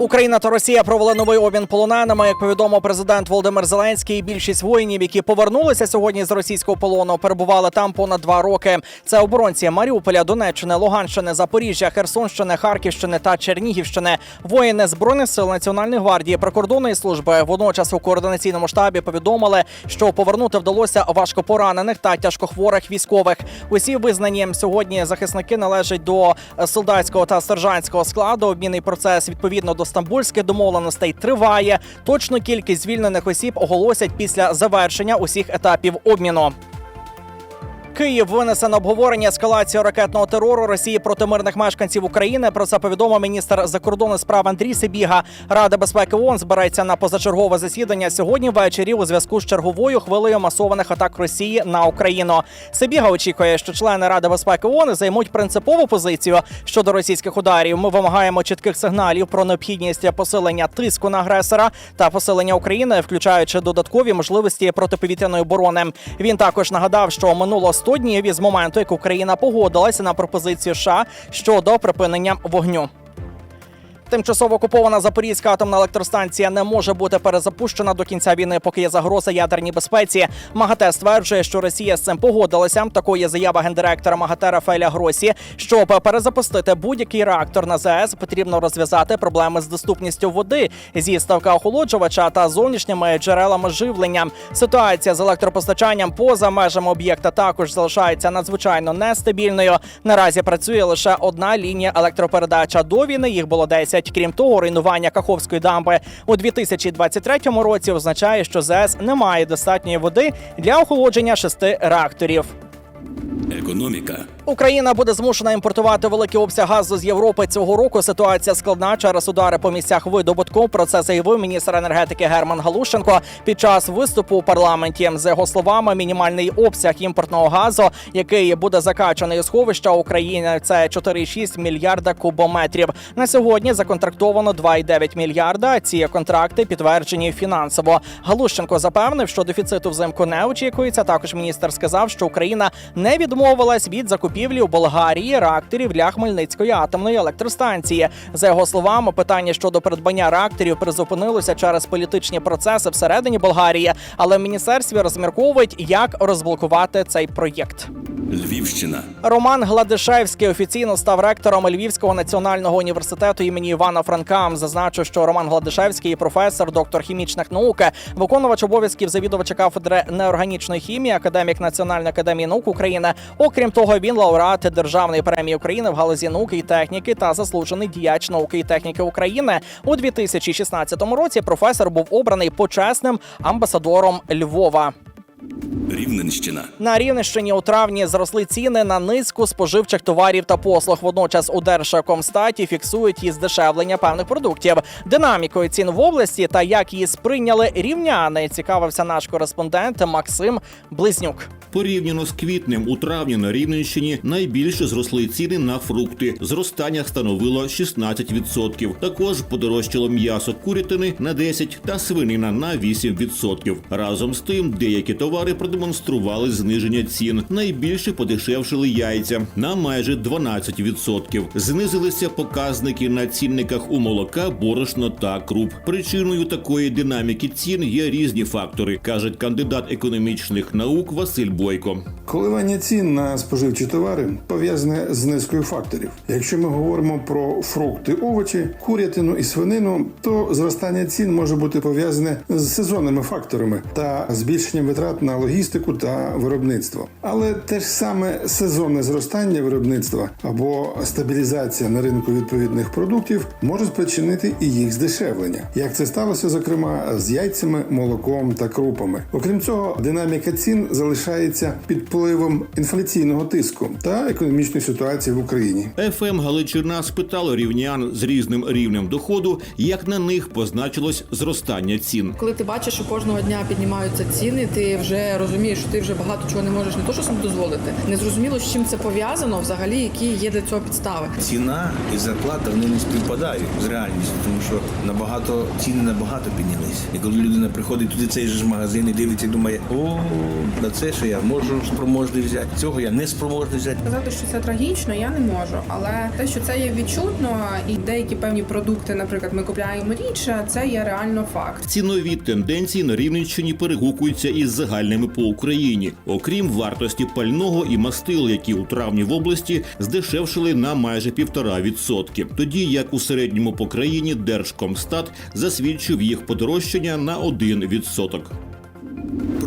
Україна та Росія провели новий обмін полоненими. Як повідомив президент Володимир Зеленський, більшість воїнів, які повернулися сьогодні з російського полону, перебували там понад два роки. Це оборонці Маріуполя, Донеччини, Луганщини, Запоріжжя, Херсонщини, Харківщини та Чернігівщини. Воїни збройних сил Національної гвардії прикордонної служби водночас у координаційному штабі повідомили, що повернути вдалося важкопоранених та тяжкохворих військових. Усі визнані сьогодні захисники належать до е, солдатського та сержантського складу. Обмінний процес відповідно до стамбульських домовленостей триває. Точну кількість звільнених осіб оголосять після завершення усіх етапів обміну. Київ винесе на обговорення ескалацію ракетного терору Росії проти мирних мешканців України. Про це повідомив міністр закордонних справ Андрій Сибіга. Рада безпеки ООН збирається на позачергове засідання сьогодні ввечері у зв'язку з черговою хвилею масованих атак Росії на Україну. Сибіга очікує, що члени Ради безпеки ООН займуть принципову позицію щодо російських ударів. Ми вимагаємо чітких сигналів про необхідність посилення тиску на агресора та посилення України, включаючи додаткові можливості протиповітряної оборони. Він також нагадав, що минуло 100 днів із моменту, як Україна погодилася на пропозицію США щодо припинення вогню. Тимчасово окупована Запорізька атомна електростанція не може бути перезапущена до кінця війни, поки є загроза ядерній безпеці. МАГАТЕ стверджує, що Росія з цим погодилася. Такою є заява гендиректора МАГАТЕ Рафаеля Гросі. Щоб перезапустити будь-який реактор на ЗАЕС, потрібно розв'язати проблеми з доступністю води, зі ставка охолоджувача та зовнішніми джерелами живлення. Ситуація з електропостачанням поза межами об'єкта також залишається надзвичайно нестабільною. Наразі працює лише одна лінія електропередача. До війни їх було 10. Крім того, руйнування Каховської дамби у 2023 році означає, що ЗЕС не має достатньої води для охолодження шести реакторів. Економіка. Україна буде змушена імпортувати великий обсяг газу з Європи цього року. Ситуація складна через удари по місцях видобутку. Про це заявив міністр енергетики Герман Галущенко під час виступу у парламенті. За його словами, мінімальний обсяг імпортного газу, який буде закачаний у сховища України, це 4,6 мільярда кубометрів. На сьогодні законтрактовано 2,9 мільярда. Ці контракти підтверджені фінансово. Галущенко запевнив, що дефіциту взимку не очікується. Також міністр сказав, що Україна не відмовилась від закупівлі у Болгарії реакторів для Хмельницької атомної електростанції. За його словами, питання щодо придбання реакторів призупинилося через політичні процеси всередині Болгарії, але в міністерстві розмірковують, як розблокувати цей проєкт. Львівщина. Роман Гладишевський офіційно став ректором Львівського національного університету імені Івана Франка. Зазначу, що Роман Гладишевський професор, доктор хімічних наук, виконувач обов'язків завідувача кафедри неорганічної хімії, академік Національної академії наук України. Окрім того, він лауреат державної премії України в галузі науки і техніки та заслужений діяч науки і техніки України. У 2016 році професор був обраний почесним амбасадором Львова. Рівненщина. На Рівненщині у травні зросли ціни на низку споживчих товарів та послуг. Водночас у Держкомстаті фіксують і здешевлення певних продуктів. Динамікою цін в області та як її сприйняли рівняни, цікавився наш кореспондент Максим Близнюк. Порівняно з квітнем у травні на Рівненщині найбільше зросли ціни на фрукти. Зростання становило 16%. Також подорожчало м'ясо курятини на 10% та свинина на 8%. Разом з тим, деякі товари продемонстрували зниження цін. Найбільше подешевшили яйця на майже 12%. Знизилися показники на цінниках у молока, борошно та круп. Причиною такої динаміки цін є різні фактори, каже кандидат економічних наук Василь Бойко. Коливання цін на споживчі товари пов'язане з низкою факторів. Якщо ми говоримо про фрукти, овочі, курятину і свинину, то зростання цін може бути пов'язане з сезонними факторами та збільшенням витрат на логістику та виробництво. Але те ж саме сезонне зростання виробництва або стабілізація на ринку відповідних продуктів може спричинити і їх здешевлення, як це сталося, зокрема з яйцями, молоком та крупами. Окрім цього, динаміка цін залишається під впливом інфляційного тиску та економічної ситуації в Україні. ФМ Галичина спитало рівнян з різним рівнем доходу, як на них позначилось зростання цін. Коли ти бачиш, що кожного дня піднімаються ціни, ти вже розумієш, що ти вже багато чого не можеш не то, що собі дозволити. Незрозуміло, з чим це пов'язано, взагалі, які є для цього підстави. ціна і зарплата вони не співпадають з реальністю, тому що набагато ціни набагато піднялись. І коли людина приходить туди, цей же ж магазин і дивиться, і думає, о, на це ще я можу спроможний взяти, цього я не спроможний взяти. Сказати, що це трагічно, я не можу. Але те, що це є відчутно, і деякі певні продукти, наприклад, ми купляємо рідше, це є реально факт. Цінові тенденції на Рівненщині перегукуються із загальними по Україні, окрім вартості пального і мастил, які у травні в області здешевшили на майже півтора відсотки. Тоді як у середньому по країні Держкомстат засвідчив їх подорожчання на один відсоток.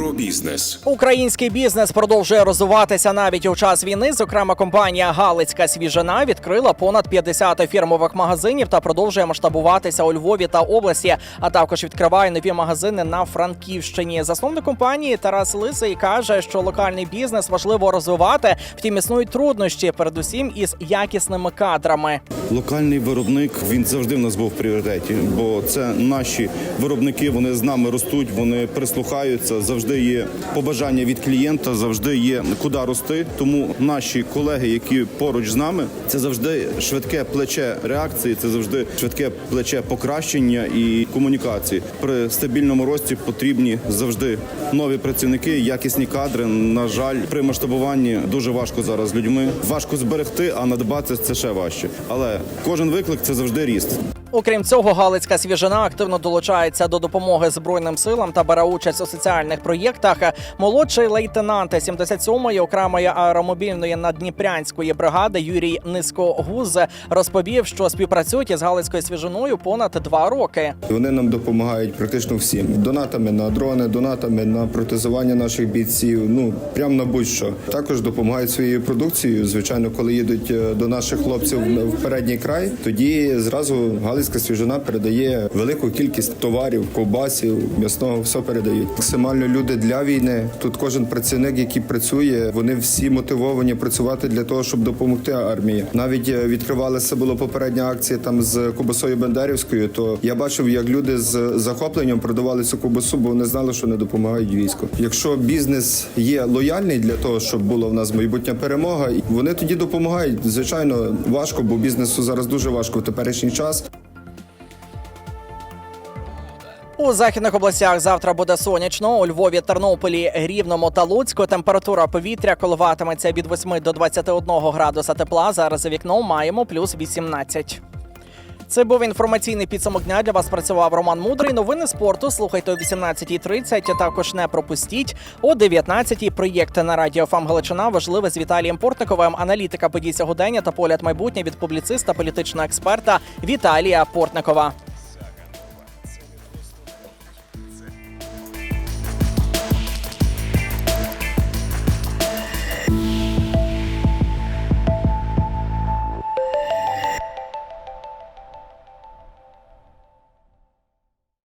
Про бізнес. Український бізнес продовжує розвиватися навіть у час війни. Зокрема, компанія Галицька свіжина відкрила понад 50 фірмових магазинів та продовжує масштабуватися у Львові та області, а також відкриває нові магазини на Франківщині. Засновник компанії Тарас Лисий каже, що локальний бізнес важливо розвивати. Втім, існують труднощі, передусім із якісними кадрами. Локальний виробник він завжди в нас був в пріоритеті, бо це наші виробники. Вони з нами ростуть, вони прислухаються. Завжди є побажання від клієнта, завжди є куди рости. Тому наші колеги, які поруч з нами, це завжди швидке плече реакції, це завжди швидке плече покращення і комунікації. При стабільному рості потрібні завжди нові працівники, якісні кадри. На жаль, при масштабуванні дуже важко зараз людьми. Важко зберегти, а надбати це ще важче. Але кожен виклик це завжди ріст. Окрім цього, Галицька свіжина активно долучається до допомоги збройним силам та бере участь у соціальних проєктах. Молодший лейтенант 77-ї окремої аеромобільної наддніпрянської бригади Юрій Низкогуз розповів, що співпрацюють із Галицькою свіжиною понад два роки. Вони нам допомагають практично всім донатами на дрони, донатами на протезування наших бійців. Ну прям на будь-що також допомагають своєю продукцією. Звичайно, коли їдуть е, до наших хлопців в передній край, тоді зразу Галицька свіжина передає велику кількість товарів, ковбасів, м'ясного, все передають. Максимально люди для війни. Тут кожен працівник, який працює, вони всі мотивовані працювати для того, щоб допомогти армії. Навіть е, відкривалася була попередня акція там з Кубасою Бендерівською. То я бачив, як люди з захопленням продавали цю кубасу, бо вони знали, що не допомагають війську. Якщо бізнес є лояльний для того, щоб була в нас майбутня перемога, вони тоді допомагають. Звичайно, важко, бо бізнесу зараз дуже важко в теперішній час. У західних областях завтра буде сонячно. У Львові, Тернополі, Рівному та Луцьку температура повітря коливатиметься від 8 до 21 градуса тепла. Зараз за вікном маємо плюс 18. Це був інформаційний підсумок дня. Для вас працював Роман Мудрий. Новини спорту слухайте о 18.30. Також не пропустіть о 19.00 проєкт на радіо ФАМ Галичина. Важливе з Віталієм Портниковим. Аналітика подій сьогодення та погляд майбутнє від публіциста, політичного експерта Віталія Портникова.